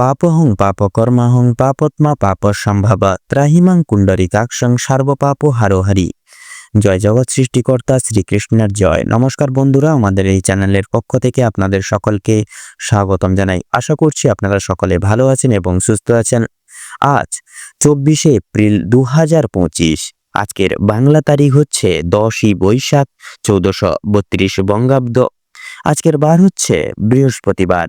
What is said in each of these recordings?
পাপহং পাপকর্মাহং পাপত্মা পাপ সম্ভব ত্রাহিমাং কুণ্ডরিকাক্ষং সার্বপাপ হারোহারি। জয় জগৎ সৃষ্টিকর্তা শ্রীকৃষ্ণের জয়। নমস্কার বন্ধুরা, আমাদের এই চ্যানেলের পক্ষ থেকে আপনাদের সকলকে স্বাগতম জানাই। আশা করছি আপনারা সকলে ভালো আছেন এবং সুস্থ আছেন। আজ চব্বিশে এপ্রিল দু হাজার পঁচিশ, আজকের বাংলা তারিখ হচ্ছে দশই বৈশাখ চৌদ্দশো বত্রিশ বঙ্গাব্দ। আজকের বার হচ্ছে বৃহস্পতিবার।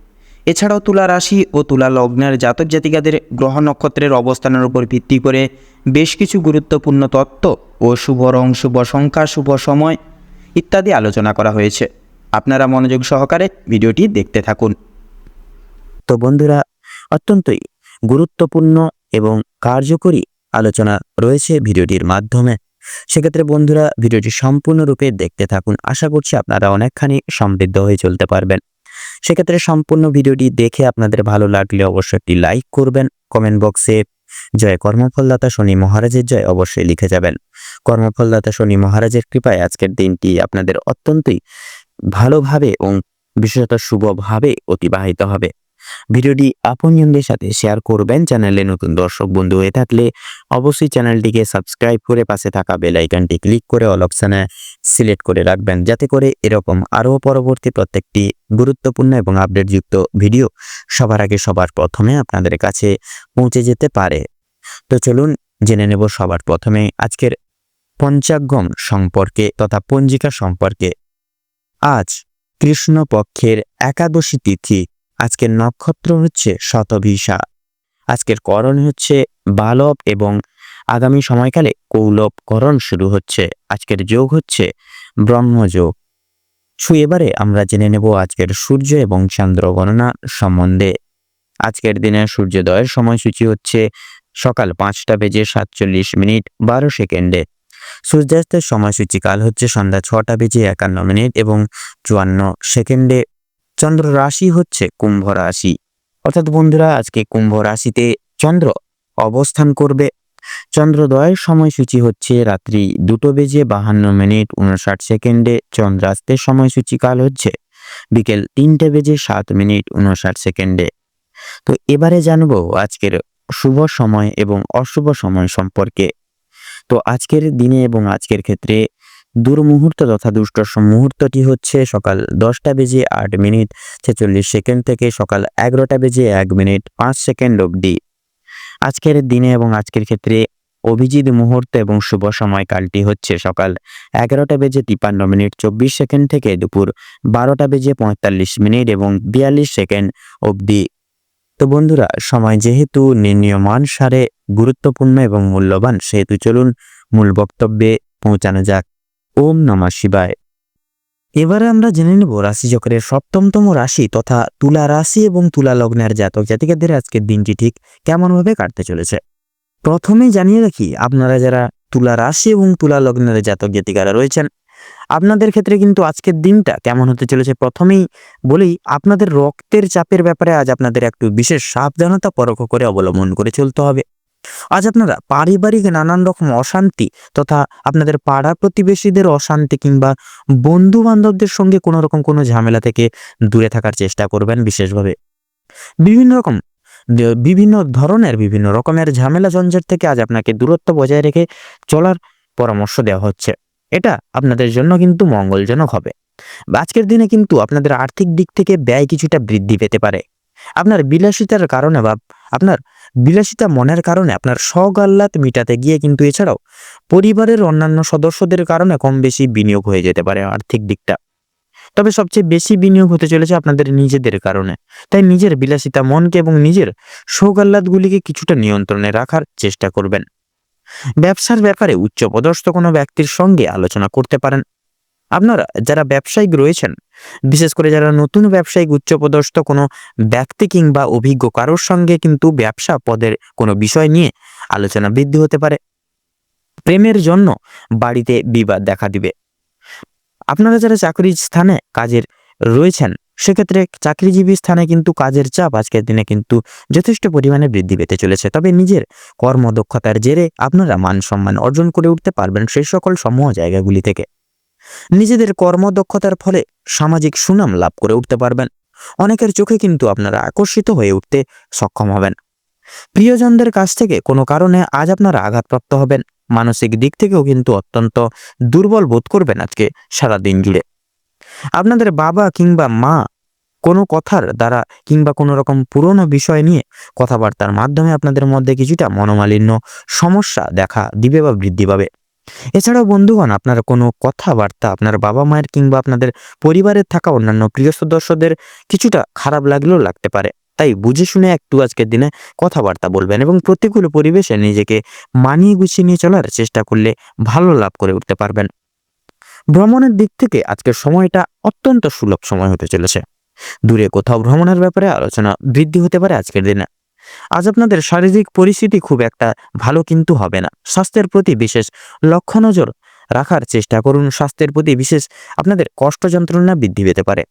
এছাড়াও তুলা রাশি ও তুলা লগ্নের জাতক জাতিকাদের গ্রহ নক্ষত্রের অবস্থানের উপর ভিত্তি করে বেশ কিছু গুরুত্বপূর্ণ তত্ত্ব ও শুভ রং, শুভ সংখ্যা, শুভ সময় ইত্যাদি আলোচনা করা হয়েছে। আপনারা মনোযোগ সহকারে ভিডিওটি দেখতে থাকুন। তো বন্ধুরা, অত্যন্তই গুরুত্বপূর্ণ এবং কার্যকরী আলোচনা রয়েছে ভিডিওটির মাধ্যমে। সেক্ষেত্রে বন্ধুরা, ভিডিওটি সম্পূর্ণরূপে দেখতে থাকুন। আশা করছি আপনারা অনেকখানি সমৃদ্ধ হয়ে চলতে পারবেন। সেক্ষেত্রে সম্পূর্ণ ভিডিওটি দেখে আপনাদের ভালো লাগলে অবশ্যই একটি লাইক করবেন। কমেন্ট বক্সে জয় কর্মফলদাতা শনি মহারাজের জয় অবশ্যই লিখে যাবেন। কর্মফলদাতা শনি মহারাজের কৃপায় আজকের দিনটি আপনাদের অত্যন্তই ভালোভাবে এবং বিশেষত শুভভাবে অতিবাহিত হবে। ভিডিওটি আপনজনদের সাথে শেয়ার করবেন। চ্যানেলে নতুন দর্শক, বন্ধু হয়ে থাকলে অবশ্যই চ্যানেলটিকে সাবস্ক্রাইব করে পাশে থাকা বেল আইকনটি ক্লিক করে অল অপশানে সিলেক্ট করে রাখবেন। যাতে করে এরকম আরও পরবর্তী প্রত্যেকটি গুরুত্বপূর্ণ এবং আপডেটযুক্ত ভিডিও সবার আগে সবার প্রথমে আপনাদের কাছে পৌঁছে যেতে পারে। তো চলুন জেনে নেব সবার প্রথমে আজকের পঞ্চাগম সম্পর্কে তথা পঞ্জিকা সম্পর্কে। আজ কৃষ্ণপক্ষের একাদশী তিথি আজকের নক্ষত্র হচ্ছে শতভিসা আজকের করণ হচ্ছে বালব এবং আগামী সময়কালে কৌলব করণ শুরু হচ্ছে। আজকের যোগ হচ্ছে ব্রহ্মযোগ। সু এবারে আমরা জেনে নেব আজকের সূর্য এবং চন্দ্র গণনা সম্বন্ধে। আজকের দিনের সূর্যোদয়ের সময়সূচি হচ্ছে সকাল পাঁচটা বেজে সাতচল্লিশ মিনিট বারো সেকেন্ডে। সূর্যাস্তের সময়সূচি কাল হচ্ছে সন্ধ্যা ছটা বেজে একান্ন মিনিট এবং চুয়ান্ন সেকেন্ডে। চন্দ্র রাশি হচ্ছে কুম্ভ রাশি। অর্থাৎ বন্ধুরা, আজকে কুম্ভ রাশিতে চন্দ্র অবস্থান করবে। চন্দ্রোদয়ের সময়সূচি হচ্ছে রাত্রি দুটো বেজে বাহান্ন মিনিট উনষাট সেকেন্ডে। চন্দ্রাস্তের সময়সূচি কাল হচ্ছে বিকেল তিনটে বেজে সাত মিনিট উনষাট সেকেন্ডে। তো এবারে জানব আজকের শুভ সময় এবং অশুভ সময় সম্পর্কে। তো আজকের দিনে এবং আজকের ক্ষেত্রে দুর্মুহূর্ত তথা দুষ্ট মুহূর্তটি হচ্ছে সকাল দশটা বেজে আট মিনিট ছেচল্লিশ সেকেন্ড থেকে সকাল এগারোটা বেজে এক মিনিট পাঁচ সেকেন্ড অবধি। আজকের দিনে এবং আজকের ক্ষেত্রে অভিজিৎ মুহূর্ত এবং শুভ সময়কালটি হচ্ছে সকাল এগারোটা বেজে তিপান্ন মিনিট চব্বিশ সেকেন্ড থেকে দুপুর বারোটা বেজে পঁয়তাল্লিশ মিনিট এবং বিয়াল্লিশ সেকেন্ড অবধি। তো বন্ধুরা, সময় যেহেতু নির্ণীয়মান সারে গুরুত্বপূর্ণ এবং মূল্যবান, সেহেতু চলুন মূল বক্তব্যে পৌঁছানো যাক। ওম নমঃ শিবায়। এবারে আমরা জেনে নেব রাশিচক্রের সপ্তমতম রাশি তথা তুলা রাশি এবং তুলা লগ্নের জাতক জাতিকাদের আজকের দিনটি ঠিক কেমনভাবে কাটতে চলেছে। প্রথমে জানিয়ে রাখি, আপনারা যারা তুলা রাশি এবং তুলা লগ্নের জাতক জাতিকারা রয়েছেন, আপনাদের ক্ষেত্রে কিন্তু আজকের দিনটা কেমন হতে চলেছে? প্রথমেই বলি, আপনাদের রক্তের চাপের ব্যাপারে আজ আপনাদের একটু বিশেষ সাবধানতা পরোক্ষ করে অবলম্বন করে চলতে হবে। আজ আপনারা পারিবারিক নানান রকম অশান্তি তথা আপনাদের পাড়া প্রতিবেশীদের অশান্তি কিংবা বন্ধু বান্ধবদের সঙ্গে কোনো রকম কোনো ঝামেলা থেকে দূরে থাকার চেষ্টা করবেন বিশেষভাবে। বিভিন্ন রকম বিভিন্ন ধরনের, বিভিন্ন রকমের ঝামেলা ঝঞ্ঝাট থেকে আজ আপনাকে দূরত্ব বজায় রেখে চলার পরামর্শ দেওয়া হচ্ছে। এটা আপনাদের জন্য কিন্তু মঙ্গলজনক হবে। আজকের দিনে কিন্তু আপনাদের আর্থিক দিক থেকে ব্যয় কিছুটা বৃদ্ধি পেতে পারে। আপনার বিলাসিতার কারণে বা আপনার বিলাসিতা মনের কারণে আপনার শখ আহ্লাদ মিটাতে গিয়ে কিন্তু এছাড়াও পরিবারের অন্যান্য সদস্যদের কারণে কম বেশি বিনিয়োগ হয়ে যেতে পারে আর্থিক দিকটা। তবে সবচেয়ে বেশি বিনিয়োগ হতে চলেছে আপনাদের নিজেদের কারণে। তাই নিজের বিলাসিতা মনকে এবং নিজের শোক কিছুটা নিয়ন্ত্রণে রাখার চেষ্টা করবেন। ব্যবসার ব্যাপারে উচ্চপদস্থ কোনো ব্যক্তির সঙ্গে আলোচনা করতে পারেন। আপনারা যারা ব্যবসায়িক রয়েছেন, বিশেষ করে যারা নতুন ব্যবসায়িক উচ্চপদস্থ কোনো ব্যক্তি কিংবা অভিজ্ঞ কারোর সঙ্গে কিন্তু ব্যবসা পদের কোনো বিষয় নিয়ে আলোচনা বৃদ্ধি হতে পারে। প্রেমের জন্য বাড়িতে বিবাদ দেখা দিবে। আপনারা যারা চাকরির স্থানে কাজের রয়েছেন, সেক্ষেত্রে চাকরিজীবী স্থানে কিন্তু কাজের চাপ আজকের দিনে কিন্তু যথেষ্ট পরিমাণে বৃদ্ধি পেতে চলেছে। তবে নিজের কর্মদক্ষতার জেরে আপনারা মান সম্মান অর্জন করে উঠতে পারবেন সেই সকল সমূহ জায়গাগুলি থেকে। নিজেদের কর্মদক্ষতার ফলে সামাজিক সুনাম লাভ করে উঠতে পারবেন। অনেকের চোখে কিন্তু আপনারা আকর্ষিত হয়ে উঠতে সক্ষম হবেন। প্রিয়জনদের কাছ থেকে কোনো কারণে আজ আপনারা আঘাতপ্রাপ্ত হবেন। মানসিক দিক থেকেও কিন্তু অত্যন্ত দুর্বল বোধ করবেন আজকে সারা দিন জুড়ে। আপনাদের বাবা কিংবা মা কোনো কথার দ্বারা কিংবা কোনো রকম পুরনো বিষয় নিয়ে কথাবার্তার মাধ্যমে আপনাদের মধ্যে কিছুটা মনোমালিন্য সমস্যা দেখা দিবে বা বৃদ্ধি পাবে। এছাড়াও বন্ধুগণ, আপনার কোনো কথাবার্তা আপনার বাবা মায়ের কিংবা আপনাদের পরিবারের থাকা অন্যান্য প্রিয় সদস্যদের কিছুটা খারাপ লাগলেও লাগতে পারে। তাই বুঝে শুনে একটু আজকের দিনে কথাবার্তা বলবেন এবং প্রতিকূল পরিবেশে নিজেকে মানিয়ে গুছিয়ে নিয়ে চলার চেষ্টা করলে ভালো লাভ করে উঠতে পারবেন। ভ্রমণের দিক থেকে আজকের সময়টা অত্যন্ত সুলভ সময় হতে চলেছে। দূরে কোথাও ভ্রমণের ব্যাপারে আলোচনা বৃদ্ধি হতে পারে আজকের দিনে। আজ আপনাদের শারীরিক পরিস্থিতি খুব একটা ভালো কিন্তু হবে না। স্বাস্থ্যের প্রতি বিশেষ লক্ষ্য নজর রাখার চেষ্টা করুন। স্বাস্থ্যের প্রতি বিশেষ আপনাদের কষ্ট যন্ত্রণা বৃদ্ধি পেতে পারে।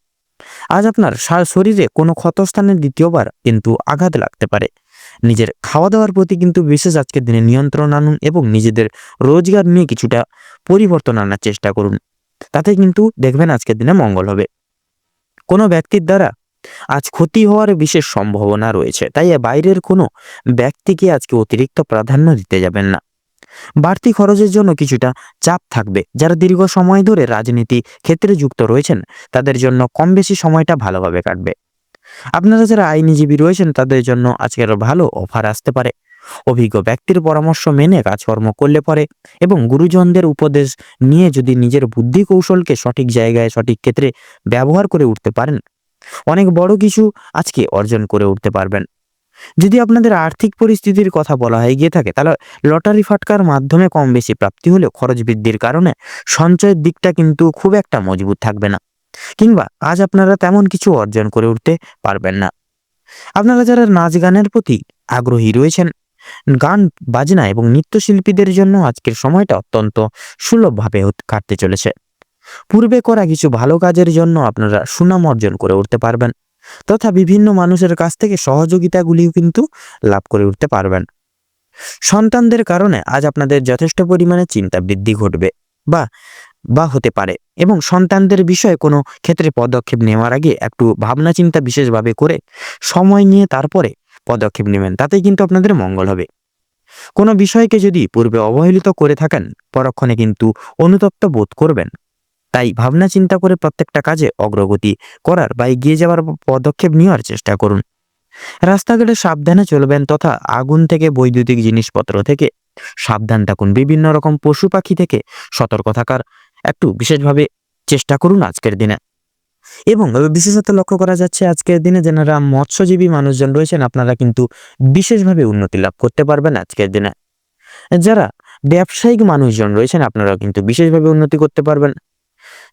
আজ আপনার শরীরে কোনো ক্ষতস্থানে দ্বিতীয়বার কিন্তু আঘাত লাগতে পারে। নিজের খাওয়া দাওয়ার প্রতি কিন্তু বিশেষ আজকের দিনে নিয়ন্ত্রণ আনুন এবং নিজেদের রোজগার নিয়ে কিছুটা পরিবর্তন আনার চেষ্টা করুন। তাতে কিন্তু দেখবেন আজকের দিনে মঙ্গল হবে। কোনো ব্যক্তির দ্বারা আজ ক্ষতি হওয়ার বিশেষ সম্ভাবনা রয়েছে, তাই বাইরের কোনো ব্যক্তিকে আজকে অতিরিক্ত প্রাধান্য দিতে যাবেন না। বাড়তি খরচের জন্য কিছুটা চাপ থাকবে। যারা দীর্ঘ সময় ধরে রাজনীতি ক্ষেত্রে যুক্ত রয়েছেন, তাদের জন্য কম বেশি সময়টা ভালোভাবে কাটবে। আপনারা যারা আইনজীবী রয়েছেন, তাদের জন্য আজকের ভালো অফার আসতে পারে। অভিজ্ঞ ব্যক্তির পরামর্শ মেনে কাজকর্ম করলে পরে এবং গুরুজনদের উপদেশ নিয়ে যদি নিজের বুদ্ধি কৌশলকে সঠিক জায়গায়, সঠিক ক্ষেত্রে ব্যবহার করে উঠতে পারেন অনেক বড় কিছু আজকে অর্জন করে উঠতে পারবেন। যদি আপনাদের আর্থিক পরিস্থিতির কথা বলা হয়ে, গিয়ে থাকে, তাহলে লটারি ফাটকার মাধ্যমে কম বেশি প্রাপ্তি হলেও খরচ বৃদ্ধির কারণে সঞ্চয়ের দিকটা কিন্তু খুব একটা মজবুত থাকবে না। কিংবা আজ আপনারা তেমন কিছু অর্জন করে উঠতে পারবেন না। আপনারা যারা নাচ গানের প্রতি আগ্রহী রয়েছেন, গান, বাজনা এবং নৃত্যশিল্পীদের জন্য আজকের সময়টা অত্যন্ত সুলভভাবে কাটতে চলেছে। পূর্বে করা কিছু ভালো কাজের জন্য আপনারা সুনাম অর্জন করে উঠতে পারবেন, তথা বিভিন্ন মানুষের কাছ থেকে সহযোগিতাগুলিও কিন্তু লাভ করে উঠতে পারবেন। সন্তানদের কারণে আজ আপনাদের যথেষ্ট পরিমাণে চিন্তা বৃদ্ধি ঘটবে, বা বা হতে পারে, এবং সন্তানদের বিষয়ে কোনো ক্ষেত্রে পদক্ষেপ নেওয়ার আগে একটু ভাবনা চিন্তা বিশেষভাবে করে সময় নিয়ে তারপরে পদক্ষেপ নেবেন তাতে কিন্তু আপনাদের মঙ্গল হবে। কোনো বিষয়কে যদি পূর্বে অবহেলিত করে থাকেন, পরক্ষণে কিন্তু অনুতপ্ত বোধ করবেন। তাই ভাবনা চিন্তা করে প্রত্যেকটা কাজে অগ্রগতি করার বা এগিয়ে যাওয়ার পদক্ষেপ নেওয়ার চেষ্টা করুন। রাস্তাঘাটে সাবধানে চলবেন তথা আগুন থেকে বৈদ্যুতিক জিনিসপত্র থেকে সাবধান থাকুন। বিভিন্ন রকম পশু পাখি থেকে সতর্ক থাকার একটু বিশেষভাবে চেষ্টা করুন আজকের দিনে। এবং বিশেষত লক্ষ্য করা যাচ্ছে আজকের দিনে যারা মৎস্যজীবী মানুষজন রয়েছেন, আপনারা কিন্তু বিশেষভাবে উন্নতি লাভ করতে পারবেন আজকের দিনে। যারা ব্যবসায়িক মানুষজন রয়েছেন আপনারা কিন্তু বিশেষভাবে উন্নতি করতে পারবেন।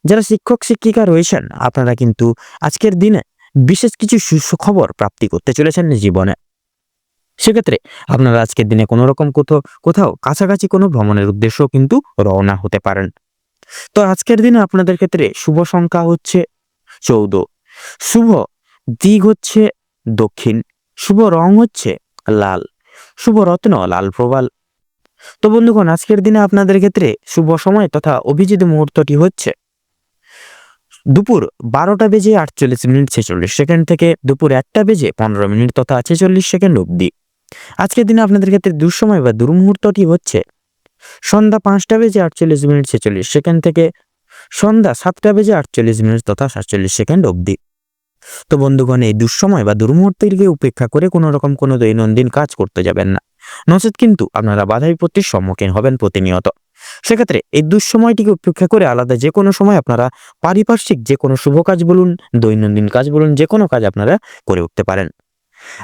যারা শিক্ষক, শিক্ষিকা রয়েছেন, আপনারা কিন্তু আজকের দিনে বিশেষ কিছু সুখবর প্রাপ্তি করতে চলেছেন জীবনে। সেক্ষেত্রে আপনারা আজকের দিনে কোনো রকম কোথাও কোথাও কাছাকাছি কোনো ভ্রমণের উদ্দেশ্য কিন্তু রওনা হতে পারেন। তো আজকের দিনে আপনাদের ক্ষেত্রে শুভ সংখ্যা হচ্ছে চৌদ শুভ দিক হচ্ছে দক্ষিণ। শুভ রং হচ্ছে লাল। শুভ রত্ন লাল প্রবাল। তো বন্ধুগণ, আজকের দিনে আপনাদের ক্ষেত্রে শুভ সময় তথা অভিজিৎ মুহূর্তটি হচ্ছে দুপুর বারোটা বেজে আটচল্লিশ মিনিট ছেচল্লিশ সেকেন্ড থেকে দুপুর একটা বেজে পনেরো মিনিট তথা ছেচল্লিশ সেকেন্ড অবধি। আজকের দিনে আপনাদের ক্ষেত্রে দুঃসময় বা দুর্মুহূর্তটি হচ্ছে সন্ধ্যা পাঁচটা বেজে আটচল্লিশ মিনিট ছেচল্লিশ সেকেন্ড থেকে সন্ধ্যা সাতটা বেজে আটচল্লিশ মিনিট তথা সাতচল্লিশ সেকেন্ড অবধি। তো বন্ধুগণ, এই দুঃসময় বা দুর্মুহূর্তকে উপেক্ষা করে কোনো রকম কোনো দৈনন্দিন কাজ করতে যাবেন না। নচেত কিন্তু আপনারা বাধা বিপত্তির সম্মুখীন হবেন প্রতিনিয়ত। সেক্ষেত্রে এই দুঃসময়টিকে উপেক্ষা করে আলাদা যে কোনো সময় আপনারা পারিপার্শ্বিক যে কোনো শুভ কাজ বলুন, দৈনন্দিন কাজ বলুন যে কোনো কাজ আপনারা করে উঠতে পারেন।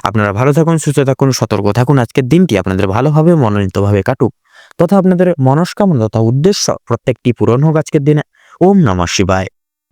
আপনারা ভালো থাকুন, সুস্থ থাকুন, সতর্ক থাকুন। আজকের দিনটি আপনাদের ভালোভাবে, মনোনীতভাবে কাটুক। তথা আপনাদের মনস্কামনা তথা উদ্দেশ্য প্রত্যেকটি পূরণ হোক আজকের দিনে। ওম নমঃ শিবায়।